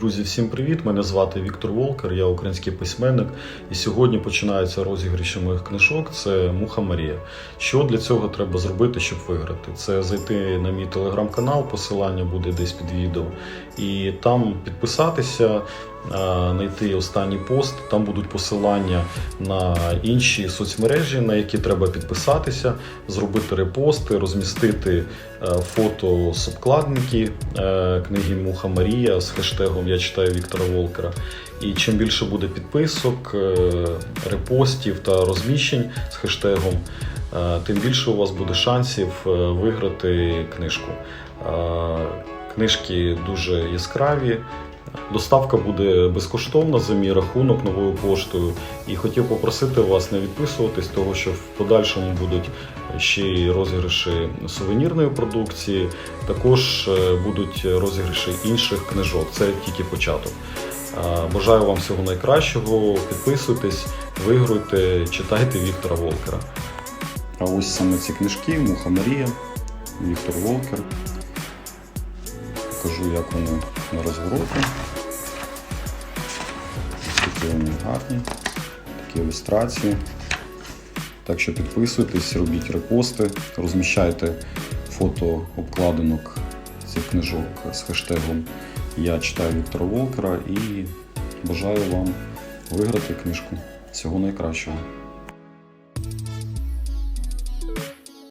Друзі, всім привіт! Мене звати Віктор Волкер, я український письменник. І сьогодні починаються розігріші моїх книжок. Це Муха Марія. Що для цього треба зробити, щоб виграти? Це зайти на мій телеграм-канал, посилання буде десь під відео, і там підписатися, знайти останній пост. Там будуть посилання на інші соцмережі, на які треба підписатися, зробити репости, розмістити е, фото з обкладинки е, книги Муха Марія з хештегом Я читаю Віктора Волкера. І чим більше буде підписок, е, репостів та розміщень з хештегом, е, тим більше у вас буде шансів е, виграти книжку. Е, Книжки дуже яскраві. Доставка буде безкоштовна за мій рахунок новою поштою. І хотів попросити вас не відписуватись, того що в подальшому будуть ще й розіграші сувенірної продукції. Також е, будуть розіграші інших книжок. Це тільки початок. Е, Бажаю вам всього найкращого. Підписуйтесь, вигруйте, читайте Віктора Волкера. А ось саме ці книжки Муха Марія, Віктор Волкер. Покажу, як вони на розвороті. Такі вони гарні, такі ілюстрації. Так що підписуйтесь, робіть репости, розміщайте фото обкладинок цих книжок з хештегом Я читаю Віктора Волкера і бажаю вам виграти книжку. Всього найкращого.